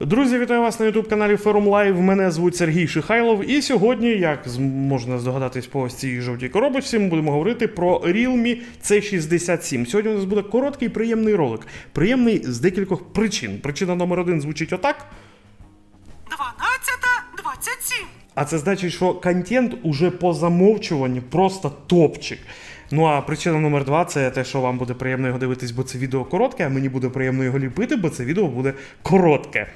Друзі, вітаю вас на youtube каналі Forum Live. Мене звуть Сергій Шихайлов. І сьогодні, як можна здогадатись по ось цій жовтій коробочці, ми будемо говорити про Realme C67. Сьогодні у нас буде короткий приємний ролик. Приємний з декількох причин. Причина номер один звучить отак. 12.27. А це значить, що контент уже по замовчуванню просто топчик. Ну а причина номер два це те, що вам буде приємно його дивитись, бо це відео коротке, а мені буде приємно його ліпити, бо це відео буде коротке.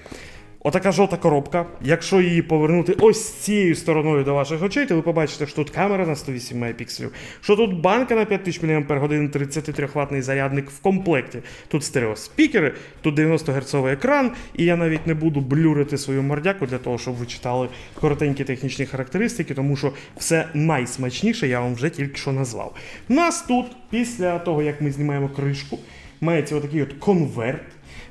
Отака жовта коробка. Якщо її повернути ось цією стороною до ваших очей, то ви побачите, що тут камера на 108 мегапікселів, що тут банка на 5000 мАч, 33 ватний зарядник в комплекті. Тут стереоспікери, тут 90 Гц екран, і я навіть не буду блюрити свою мордяку для того, щоб ви читали коротенькі технічні характеристики, тому що все найсмачніше я вам вже тільки що назвав. Нас тут, після того, як ми знімаємо кришку, мається отакий от конверт.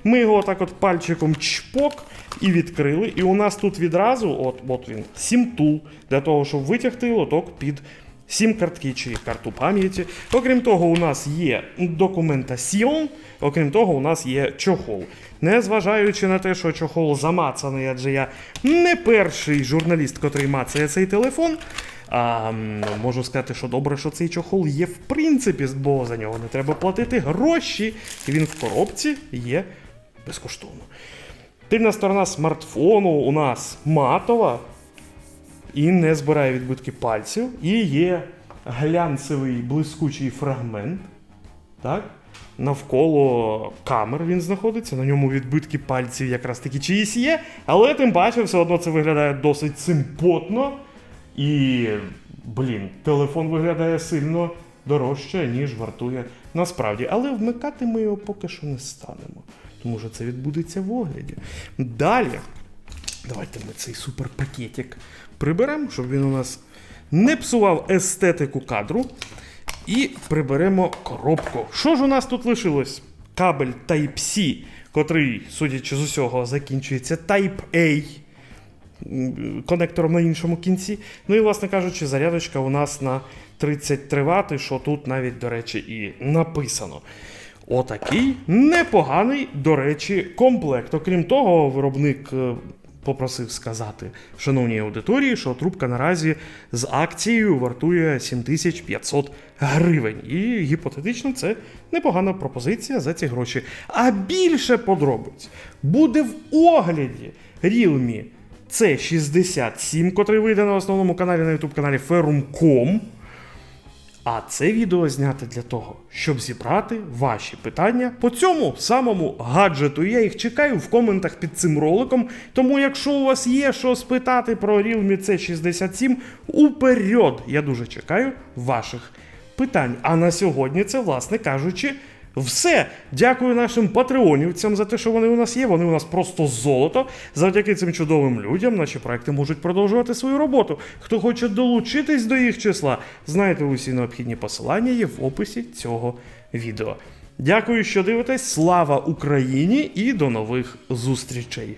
Ми його отак от пальчиком чпок і відкрили. І у нас тут відразу, от, от він, сім тул для того, щоб витягти лоток під сім картки чи карту пам'яті. Окрім того, у нас є документаціон, окрім того, у нас є чохол. Незважаючи на те, що чохол замацаний, адже я не перший журналіст, котрий мацає цей телефон. А, можу сказати, що добре, що цей чохол є в принципі, бо за нього не треба платити гроші, і він в коробці є безкоштовно. Тильна сторона смартфону у нас матова і не збирає відбитки пальців. І є глянцевий блискучий фрагмент. Так? Навколо камер він знаходиться, на ньому відбитки пальців якраз таки чиїсь є, але тим паче все одно це виглядає досить симпотно. І, блін, телефон виглядає сильно дорожче, ніж вартує насправді. Але вмикати ми його поки що не станемо, тому що це відбудеться в огляді. Далі, давайте ми цей суперпакетик приберемо, щоб він у нас не псував естетику кадру. І приберемо коробку. Що ж у нас тут лишилось? Кабель Type-C, котрий, судячи з усього, закінчується Type-A конектором на іншому кінці. Ну і, власне кажучи, зарядочка у нас на 33 Вт, що тут навіть, до речі, і написано. Отакий непоганий, до речі, комплект. Окрім того, виробник е, попросив сказати шановній аудиторії, що трубка наразі з акцією вартує 7500 гривень. І гіпотетично це непогана пропозиція за ці гроші. А більше подробиць буде в огляді Realme C67, котрий вийде на основному каналі на YouTube каналі Ferrum.com. А це відео знято для того, щоб зібрати ваші питання по цьому самому гаджету. Я їх чекаю в коментах під цим роликом. Тому, якщо у вас є що спитати про Realme C67, уперед! Я дуже чекаю ваших питань. А на сьогодні це, власне кажучи, все. Дякую нашим патреонівцям за те, що вони у нас є. Вони у нас просто золото. Завдяки цим чудовим людям наші проекти можуть продовжувати свою роботу. Хто хоче долучитись до їх числа, знаєте, усі необхідні посилання є в описі цього відео. Дякую, що дивитесь. Слава Україні і до нових зустрічей!